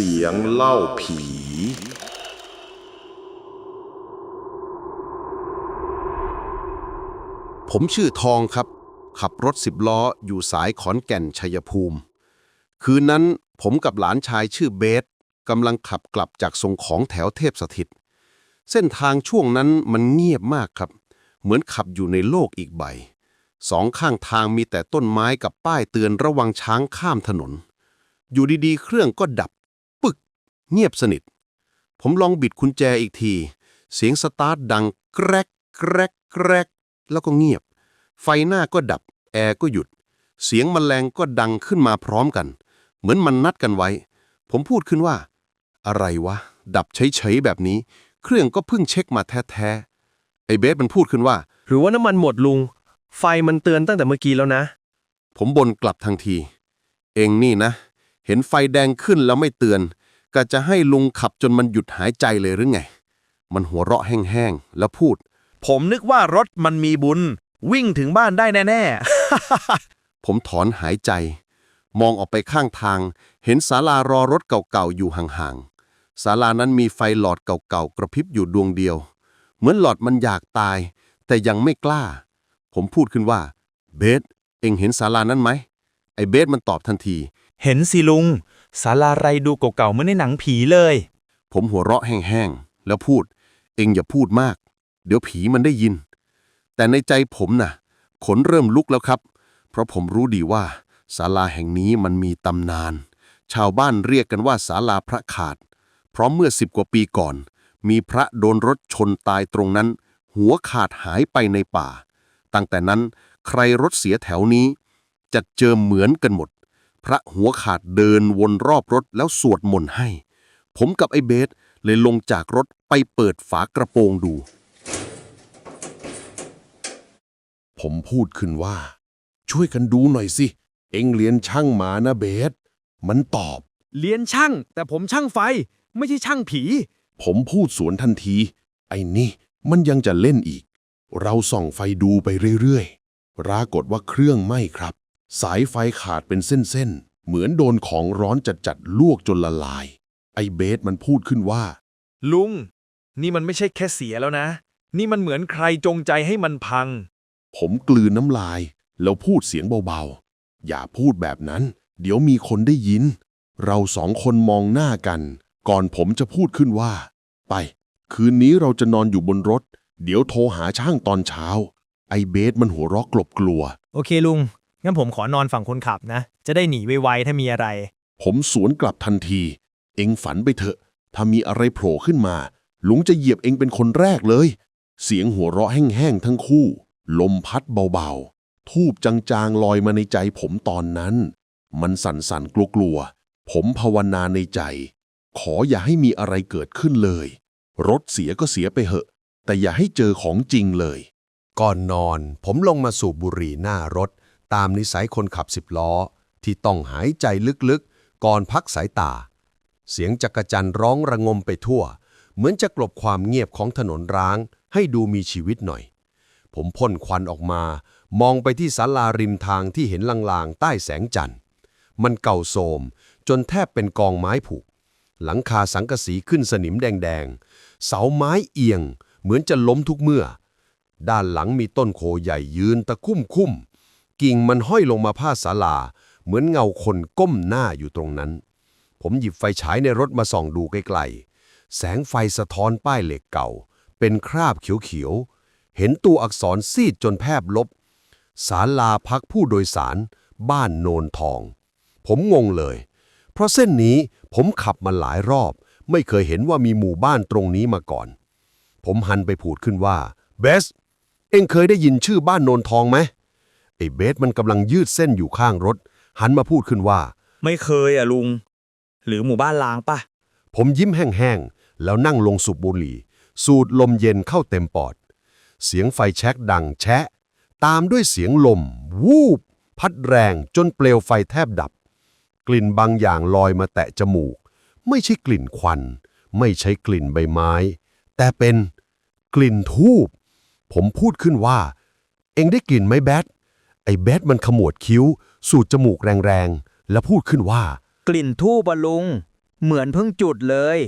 สียงเล่าผี ผมชื่อทองครับ ขับรถสิบล้ออยู่สายขอนแก่นชัยภูมิ คืนนั้นผมกับหลานชายชื่อเบสกำลังขับกลับจากส่งของแถวเทพสถิต เส้นทางช่วงนั้นมันเงียบมากครับ เหมือนขับอยู่ในโลกอีกใบ สองข้างทางมีแต่ต้นไม้กับป้ายเตือนระวังช้างข้ามถนน อยู่ดีๆ เครื่องก็ดับ เงียบสนิท ผมลองบิดกุญแจอีกที เสียงสตาร์ทดังแกรกแกรกแกรกแล้วก็เงียบ ไฟหน้าก็ดับ แอร์ก็หยุด เสียงแมลงก็ดังขึ้นมาพร้อมกัน เหมือนมันนัดกันไว้ ผมพูดขึ้นว่า อะไรวะ ดับเฉยๆแบบนี้ เครื่องก็เพิ่งเช็คมาแท้ๆไอ้เบสมันพูดขึ้นว่า หรือว่าน้ำมันหมดลุง ไฟมันเตือนตั้งแต่เมื่อกี้แล้วนะ ผมบ่นกลับทันที เองนี่นะ เห็นไฟแดงขึ้นแล้วไม่เตือน ก็จะให้ลุงขับจนมันหยุดหายใจเลยหรือไง มันหัวเราะแห้งๆ แล้วพูด ผมนึกว่ารถมันมีบุญ วิ่งถึงบ้านได้แน่ๆ ผมถอนหายใจ มองออกไปข้างทาง เห็นศาลารอรถเก่าๆ อยู่ห่างๆศาลานั้นมีไฟหลอดเก่าๆ กระพริบอยู่ดวงเดียว เหมือนหลอดมันอยากตาย แต่ยังไม่กล้า ผมพูดขึ้นว่า เบสเอ็งเห็นศาลานั้นไหมไอ้เบสมันตอบทันที เห็นสิลุง ศาลาไรดูเก่าๆเหมือนในหนังผีเลย ผมหัวเราะแห้งๆ แล้วพูด เอ็งอย่าพูดมาก เดี๋ยวผีมันได้ยิน แต่ในใจผมน่ะ ขนเริ่มลุกแล้วครับ เพราะผมรู้ดีว่าศาลาแห่งนี้มันมีตำนาน ชาวบ้านเรียกกันว่าศาลาพระขาด เพราะเมื่อสิบกว่าปีก่อน มีพระโดนรถชนตายตรงนั้น หัวขาดหายไปในป่า ตั้งแต่นั้นใครรถเสียแถวนี้จะเจอเหมือนกันหมด พระหัวขาดเดินวนรอบรถแล้วสวดมนต์ให้ ผมกับไอ้เบสเลยลงจากรถไปเปิดฝากระโปรงดู ผมพูดขึ้นว่า ช่วยกันดูหน่อยสิ เอ็งเรียนช่างมานะเบส มันตอบ เรียนช่าง แต่ผมช่างไฟ ไม่ใช่ช่างผี ผมพูดสวนทันที ไอ้นี่ มันยังจะเล่นอีก เราส่องไฟดูไปเรื่อยๆปรากฏว่าเครื่องไหม้ครับ สายไฟขาดเป็นเส้นๆ เหมือนโดนของร้อนจัดๆลวกจนละลาย ไอ้เบสมันพูดขึ้นว่า ลุง นี่มันไม่ใช่แค่เสียแล้วนะ นี่มันเหมือนใครจงใจให้มันพัง ผมกลืนน้ำลาย แล้วพูดเสียงเบาๆ อย่าพูดแบบนั้น เดี๋ยวมีคนได้ยิน เราสองคนมองหน้ากัน ก่อนผมจะพูดขึ้นว่า ไป คืนนี้เราจะนอนอยู่บนรถ เดี๋ยวโทรหาช่างตอนเช้า ไอเบสมันหัวเราะกลบกลัว โอเคลุง งั้นผมขอนอนฝั่งคนขับนะ จะได้หนีไวๆถ้ามีอะไร ผมสวนกลับทันที เอ็งฝันไปเถอะ ถ้ามีอะไรโผล่ขึ้นมา ลุงจะเหยียบเอ็งเป็นคนแรกเลย เสียงหัวเราะแห้งๆทั้งคู่ ลมพัดเบาๆ ทูบจางๆลอยมาในใจผมตอนนั้น มันสั่นๆกลัวๆ ผมภาวนาในใจ ขออย่าให้มีอะไรเกิดขึ้นเลย รถเสียก็เสียไปเหอะ แต่อย่าให้เจอของจริงเลย ก่อนนอนผมลงมาสูบบุหรี่หน้ารถ ตามนิสัยคนขับสิบล้อ ที่ต้องหายใจลึกๆ ก่อนพักสายตา เสียงจักรจันร้องระงมไปทั่ว เหมือนจะกลบความเงียบของถนนร้าง ให้ดูมีชีวิตหน่อย ผมพ่นควันออกมา มองไปที่ศาลาริมทางที่เห็นลางๆ ใต้แสงจันทร์ มันเก่าโทรมจนแทบเป็นกองไม้ผุหลังคาสังกะสีขึ้นสนิมแดงๆ เสาไม้เอียง เหมือนจะล้มทุกเมื่อ ด้านหลังมีต้นโคใหญ่ยืนตะคุ่มคุ้ม กิ่งมันห้อยลงมาผ้าศาลา เหมือนเงาคนก้มหน้าอยู่ตรงนั้น ผมหยิบไฟฉายในรถมาส่องดูใกล้ๆแสงไฟสะท้อนป้ายเหล็กเก่า เป็นคราบเขียวๆ เห็นตัวอักษรซีดจนแพบลบ ศาลาพักผู้โดยสาร บ้านโนนทอง ผมงงเลย เพราะเส้นนี้ผมขับมาหลายรอบ ไม่เคยเห็นว่ามีหมู่บ้านตรงนี้มาก่อน ผมหันไปพูดขึ้นว่าเบสเอ็งเคยได้ยินชื่อบ้านโนนทองไหม ไอ้เบสมันกำลังยืดเส้นอยู่ข้างรถ หันมาพูดขึ้นว่า ไม่เคยอะลุง หรือหมู่บ้านล้างปะผมยิ้มแห้งๆ แล้วนั่งลงสูบบุหรี่ สูดลมเย็นเข้าเต็มปอด เสียงไฟแช็กดังแชะ ตามด้วยเสียงลม วูบ พัดแรงจนเปลวไฟแทบดับ กลิ่นบางอย่างลอยมาแตะจมูก ไม่ใช่กลิ่นควัน ไม่ใช่กลิ่นใบไม้ แต่เป็นกลิ่นทูบผมพูดขึ้นว่า เอ็งได้กลิ่นไหมแบท ไอ้แบทมันขมวดคิ้ว สูดจมูกแรงๆ แล้วพูดขึ้นว่า กลิ่นทูบอะลุง เหมือนเพิ่งจุดเลย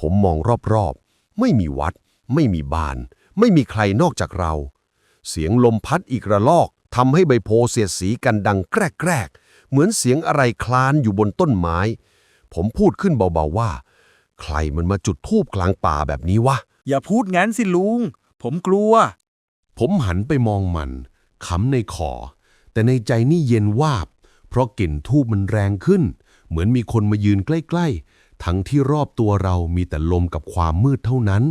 ผมมองรอบๆ ไม่มีวัด ไม่มีบ้าน ไม่มีใครนอกจากเรา เสียงลมพัดอีกระลอกทำให้ใบโพเสียดสีกันดังแกรกๆ เหมือนเสียงอะไรคลานอยู่บนต้นไม้ ผมพูดขึ้นเบาๆว่า ใครมันมาจุดธูปกลางป่าแบบนี้วะ อย่าพูดงั้นสิลุง ผมกลัว ผมหันไปมองมันขำในคอ แต่ในใจนี่เย็นวาบ เพราะกลิ่นทูบมันแรงขึ้น เหมือนมีคนมายืนใกล้ๆ ทั้งที่รอบตัวเรามีแต่ลมกับความมืดเท่านั้น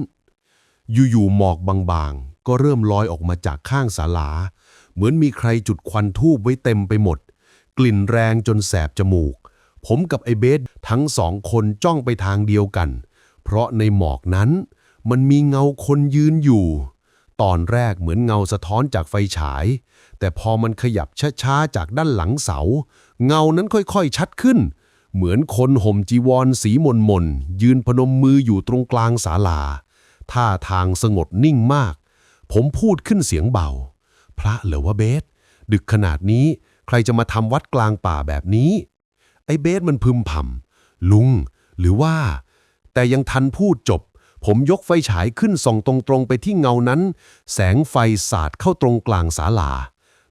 อยู่ๆหมอกบางๆ ก็เริ่มลอยออกมาจากข้างศาลา เหมือนมีใครจุดควันทูบไว้เต็มไปหมด กลิ่นแรงจนแสบจมูก ผมกับไอเบสทั้งสองคนจ้องไปทางเดียวกัน เพราะในหมอกนั้น มันมีเงาคนยืนอยู่ ตอนแรกเหมือนเงาสะท้อนจากไฟฉาย แต่พอมันขยับช้าๆจากด้านหลังเสา เงานั้นค่อยๆชัดขึ้น เหมือนคนห่มจีวรสีมนมนยืนพนมมืออยู่ตรงกลางศาลา ท่าทางสงบนิ่งมาก ผมพูดขึ้นเสียงเบา พระเหรอวะเบส ดึกขนาดนี้ใครจะมาทำวัดกลางป่าแบบนี้ ไอ้เบสมันพึมพำลุง หรือว่า แต่ยังทันพูดจบผมยกไฟฉายขึ้นส่องตรงๆไปที่เงานั้น แสงไฟสาดเข้าตรงกลางศาลา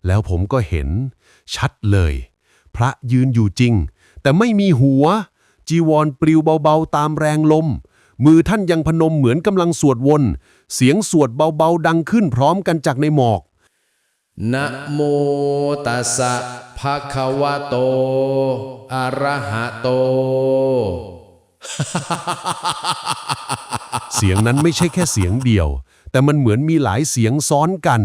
แล้วผมก็เห็น ชัดเลย พระยืนอยู่จริง แต่ไม่มีหัว จีวรปลิวเบาๆตามแรงลม มือท่านยังพนมเหมือนกำลังสวดวน เสียงสวดเบาๆดังขึ้นพร้อมกันจากในหมอกนะโมตัสสะภะคะวะโต อะระหะโต เสียงนั้นไม่ใช่แค่เสียงเดียว แต่มันเหมือนมีหลายเสียงซ้อนกัน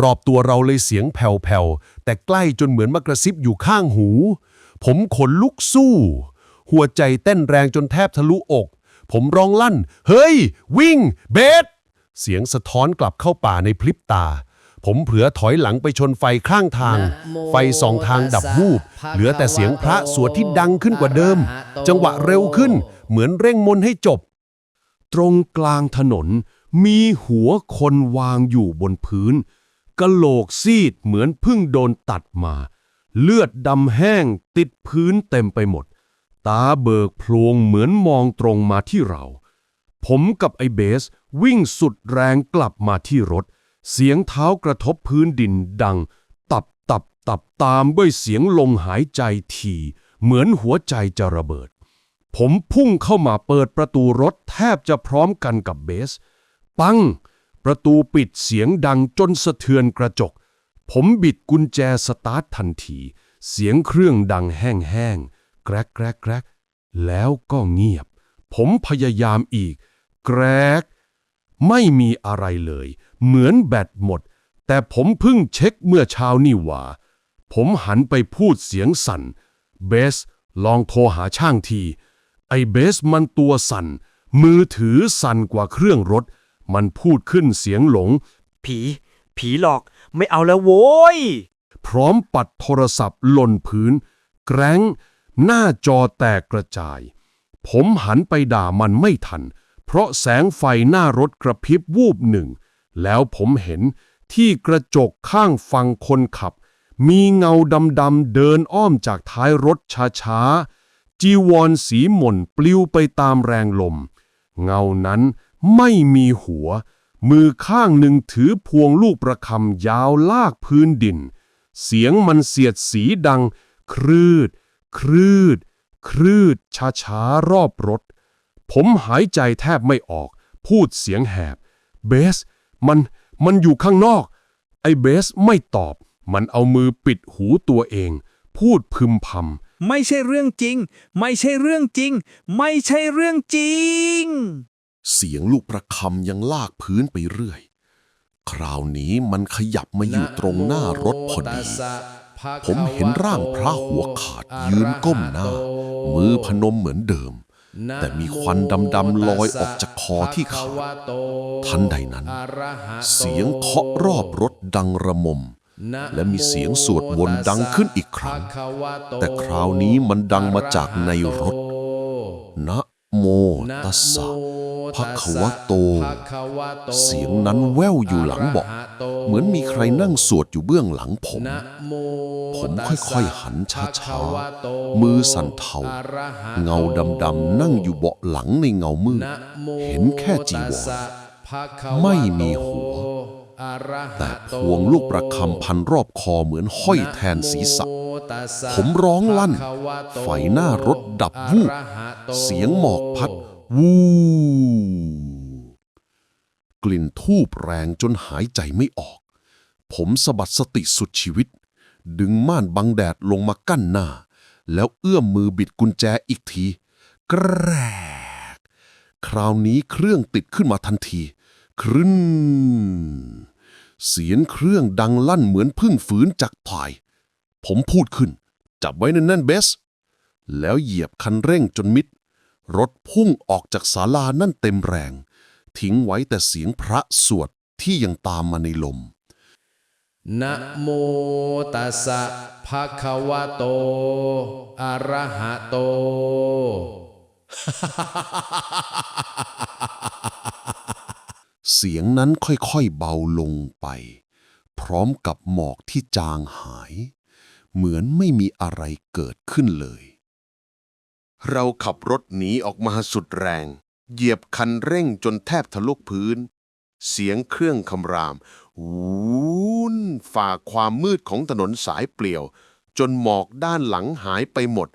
รอบตัวเราเลยเสียงแผ่วๆ แต่ใกล้จนเหมือนมากระซิบอยู่ข้างหู ผมขนลุกสู้ หัวใจเต้นแรงจนแทบทะลุอก ผมร้องลั่น เฮ้ย วิ่ง เบส เสียงสะท้อนกลับเข้าป่าในพริบตา ผมเผลอถอยหลังไปชนไฟข้างทาง ไฟสองทางดับวูบ เหลือแต่เสียงพระสวดที่ดังขึ้นกว่าเดิม จังหวะเร็วขึ้น เหมือนเร่งมนต์ให้จบ ตรงกลางถนนมีหัวคนวางอยู่บนพื้น กะโหลกซีดเหมือนพิ่งโดนตัดมา เลือดดำแห้งติดพื้นเต็มไปหมด ตาเบิกโพลงเหมือนมองตรงมาที่เรา ผมกับไอเบสวิ่งสุดแรงกลับมาที่รถ เสียงเท้ากระทบพื้นดินดัง ตับตับตับตามด้วยเสียงลมหายใจถี่เหมือนหัวใจจะระเบิด ผมพุ่งเข้ามาเปิดประตูรถแทบจะพร้อมกันกับเบส ปัง ประตูปิดเสียงดังจนสะเทือนกระจก ผมบิดกุญแจสตาร์ททันที เสียงเครื่องดังแห้งๆ แกรกแกรกแกรกแล้วก็เงียบ ผมพยายามอีก แกรก ไม่มีอะไรเลย เหมือนแบตหมด แต่ผมเพิ่งเช็คเมื่อเช้านี่หว่า ผมหันไปพูดเสียงสั่น เบส ลองโทรหาช่างที ไอเบสมันตัวสั่น มือถือสั่นกว่าเครื่องรถ มันพูดขึ้นเสียงหลง ผี ผีหลอก ไม่เอาแล้วโว้ย พร้อมปัดโทรศัพท์หล่นพื้น แกร้ง หน้าจอแตกกระจาย ผมหันไปด่ามันไม่ทัน เพราะแสงไฟหน้ารถกระพริบวูบหนึ่ง แล้วผมเห็นที่กระจกข้างฟังคนขับ มีเงาดำๆเดินอ้อมจากท้ายรถช้าๆจีวรสีหม่นปลิวไปตามแรงลม เงานั้น ไม่มีหัว มือข้างหนึ่งถือพวงลูกประคำยาวลากพื้นดิน เสียงมันเสียดสีดัง ครืด ครืด ครืดช้าช้าๆรอบรถ ผมหายใจแทบไม่ออก พูดเสียงแหบ เบส มัน มันอยู่ข้างนอก ไอ้เบสไม่ตอบ มันเอามือปิดหูตัวเอง พูดพึมพำไม่ใช่เรื่องจริง ไม่ใช่เรื่องจริง ไม่ใช่เรื่องจริง เสียงลูกประคำยังลากพื้นไปเรื่อย คราวนี้มันขยับมาอยู่ตรงหน้ารถพอดี ผมเห็นร่างพระหัวขาดยืนก้มหน้า มือพนมเหมือนเดิม แต่มีควันดำๆลอยออกจากคอที่ขาดทันใดนั้น เสียงเคาะรอบรถดังระมมและมีเสียงสวดวนดังขึ้นอีกครั้ง แต่คราวนี้มันดังมาจากในรถ นะ โมตัสสะภะคะวะโต เสียงนั้นแว่วอยู่หลังเบาะเหมือนมีใครนั่งสวดอยู่เบื้องหลังผม ผมค่อยๆหันช้าๆ มือสั่นเทา เงาดำๆนั่งอยู่เบาะหลังในเงามืด เห็นแค่จีวรไม่มีหัว แต่พวงลูกประคำพันรอบคอเหมือนห้อยแทนศีรษะ ผมร้องลั่น ไฟหน้ารถดับวูบเสียงหมอกพัด วูกลิ่นทูบแรงจนหายใจไม่ออก ผมสะบัดสติสุดชีวิต ดึงม่านบังแดดลงมากั้นหน้า แล้วเอื้อมมือบิดกุญแจอีกทีแกรก คราวนี้เครื่องติดขึ้นมาทันที ครึ้นเสียงเครื่องดังลั่นเหมือนพึ่งฝืนจากภาย ผมพูดขึ้น จับไว้แน่นๆเบส แล้วเหยียบคันเร่งจนมิด รถพุ่งออกจากศาลานั่นเต็มแรง ทิ้งไว้แต่เสียงพระสวดที่ยังตามมาในลมนะโมตัสสะภะคะวะโต อะระหะโต เสียงนั้นค่อยๆเบาลงไป พร้อมกับหมอกที่จางหาย เหมือนไม่มีอะไรเกิดขึ้นเลย เราขับรถหนีออกมาสุดแรง เหยียบคันเร่งจนแทบทะลุพื้น เสียงเครื่องคำรามวูนฝ่าความมืดของถนนสายเปลี่ยว จนหมอกด้านหลังหายไปหมด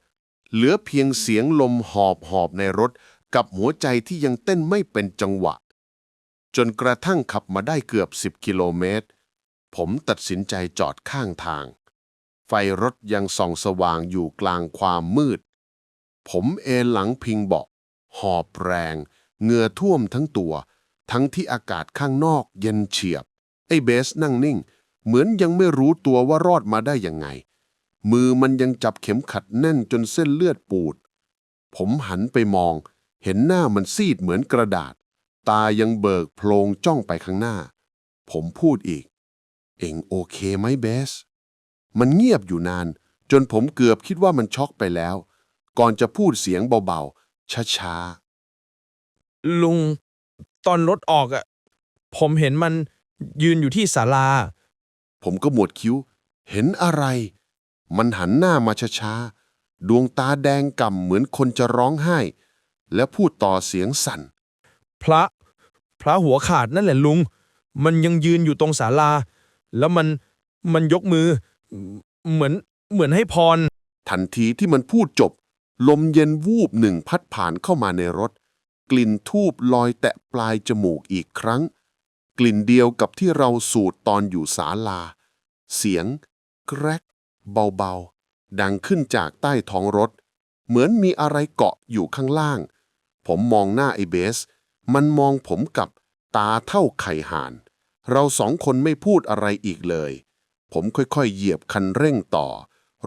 เหลือเพียงเสียงลมหอบหอบในรถกับหัวใจที่ยังเต้นไม่เป็นจังหวะ จนกระทั่งขับมาได้เกือบ 10 กิโลเมตร ผมตัดสินใจจอดข้างทาง ไฟรถยังส่องสว่างอยู่กลางความมืด ผมเอนหลังพิงเบาะหอบแรง เหงื่อท่วมทั้งตัว ทั้งที่อากาศข้างนอกเย็นเฉียบ ไอ้เบสนั่งนิ่ง เหมือนยังไม่รู้ตัวว่ารอดมาได้ยังไง มือมันยังจับเข็มขัดแน่นจนเส้นเลือดปูด ผมหันไปมอง เห็นหน้ามันซีดเหมือนกระดาษ ตายังเบิกโพลงจ้องไปข้างหน้า ผมพูดอีก เอ็งโอเคไหมเบส มันเงียบอยู่นาน จนผมเกือบคิดว่ามันช็อกไปแล้ว ก่อนจะพูดเสียงเบาๆ ช้าลุง ตอนรถออกอะผมเห็นมันยืนอยู่ที่ศาลาๆผมก็หมวดคิ้ว เห็นอะไร มันหันหน้ามาช้าๆ ดวงตาแดงก่ำเหมือนคนจะร้องไห้ และพูดต่อเสียงสั่น พระ พระหัวขาดนั่นแหละลุง มันยังยืนอยู่ตรงศาลา แล้วมันมันยกมือ เหมือนเหมือนให้พร ทันทีที่มันพูดจบ ลมเย็นวูบหนึ่งพัดผ่านเข้ามาในรถ กลิ่นทูบลอยแตะปลายจมูกอีกครั้ง กลิ่นเดียวกับที่เราสูดตอนอยู่ศาลา เสียง แกรก เบาๆ ดังขึ้นจากใต้ท้องรถ เหมือนมีอะไรเกาะอยู่ข้างล่าง ผมมองหน้าไอ้เบส มันมองผมกับตาเท่าไข่ห่าน เราสองคนไม่พูดอะไรอีกเลย ผมค่อยๆ เหยียบคันเร่งต่อ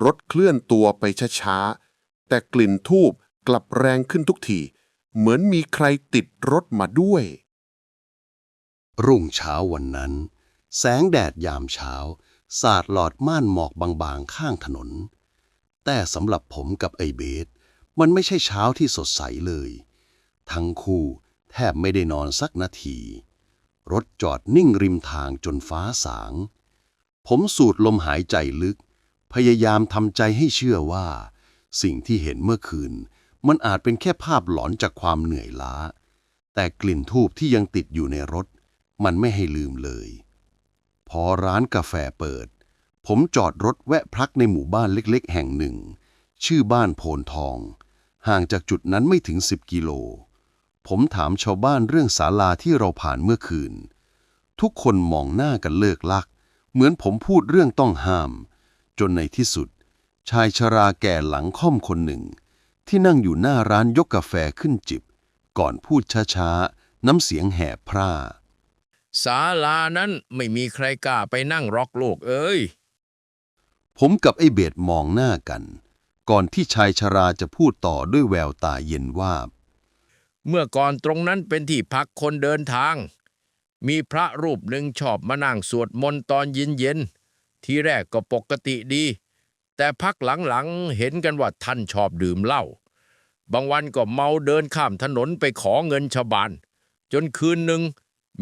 รถเคลื่อนตัวไปช้าๆ แต่กลิ่นทูบกลับแรงขึ้นทุกที เหมือนมีใครติดรถมาด้วย รุ่งเช้าวันนั้น แสงแดดยามเช้า สาดหลอดม่านหมอกบางๆ ข้างถนน แต่สำหรับผมกับไอเบส มันไม่ใช่เช้าที่สดใสเลย ทั้งคู่ แทบไม่ได้นอนสักนาที รถจอดนิ่งริมทางจนฟ้าสาง ผมสูดลมหายใจลึก พยายามทำใจให้เชื่อว่า สิ่งที่เห็นเมื่อคืน มันอาจเป็นแค่ภาพหลอนจากความเหนื่อยล้า แต่กลิ่นทูบที่ยังติดอยู่ในรถ มันไม่ให้ลืมเลย พอร้านกาแฟเปิด ผมจอดรถแวะพักในหมู่บ้านเล็ก ๆ แห่งหนึ่ง ชื่อบ้านโพนทอง ห่างจากจุดนั้นไม่ถึง10กิโล ผมถามชาวบ้านเรื่องศาลาที่เราผ่านเมื่อคืน ทุกคนมองหน้ากันเลิกลัก เหมือนผมพูดเรื่องต้องห้าม จนในที่สุด ชายชราแก่หลังค่อมคนหนึ่ง ที่นั่งอยู่หน้าร้านยกกาแฟขึ้นจิบ ก่อนพูดช้าๆ น้ำเสียงแหบพร่าศาลานั้นไม่มีใครกล้าไปนั่งร็อกโลกเอ้ย ผมกับไอ้เบดมองหน้ากัน ก่อนที่ชายชราจะพูดต่อด้วยแววตาเย็นวาบ เมื่อก่อนตรงนั้นเป็นที่พักคนเดินทาง มีพระรูปหนึ่งชอบมานั่งสวดมนต์ตอนเย็นเย็นๆทีแรกก็ปกติดี แต่พักหลังๆเห็นกันว่าท่านชอบดื่มเหล้า บางวันก็เมาเดินข้ามถนนไปขอเงินชาวบ้าน จนคืนหนึ่ง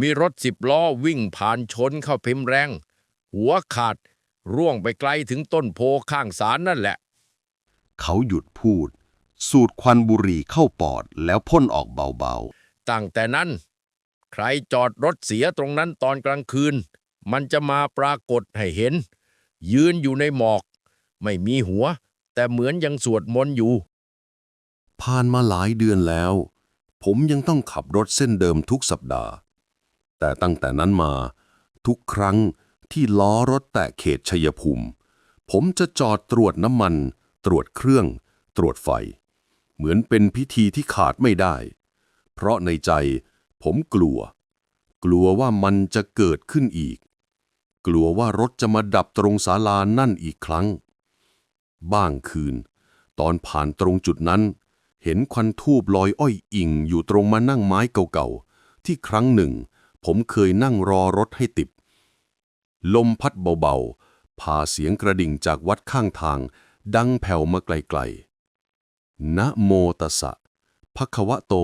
มีรถสิบล้อวิ่งผ่านชนเข้าพิมพ์แรง หัวขาดร่วงไปไกลถึงต้นโพข้างศาลนั่นแหละ เขาหยุดพูด สูดควันบุหรี่เข้าปอดแล้วพ่นออกเบาตั้งแต่นั้น ใครจอดรถเสียตรงนั้นตอนกลางคืน มันจะมาปรากฏให้เห็น ยืนอยู่ในหมอก ไม่มีหัว แต่เหมือนยังสวดมนต์อยู่ๆผ่านมาหลายเดือนแล้ว ผมยังต้องขับรถเส้นเดิมทุกสัปดาห์ แต่ตั้งแต่นั้นมา ทุกครั้งที่ล้อรถแตะเขตชัยภูมิ ผมจะจอดตรวจน้ำมัน ตรวจเครื่อง ตรวจไฟ เหมือนเป็นพิธีที่ขาดไม่ได้ เพราะในใจผมกลัว กลัวว่ามันจะเกิดขึ้นอีก กลัวว่ารถจะมาดับตรงศาลานั่นอีกครั้ง บ้างคืน ตอนผ่านตรงจุดนั้น เห็นควันทูบลอยอ้อยอิงอยู่ตรงมานั่งไม้เก่าๆ ที่ครั้งหนึ่ง ผมเคยนั่งรอรถให้ติด ลมพัดเบาๆพาเสียงกระดิ่งจากวัดข้างทางดังแผ่วมาไกลๆ นะโมตัสสะภะคะวะโต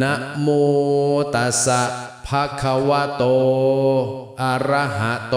นะโมตัสสะภะคะวะโต อะระหะโต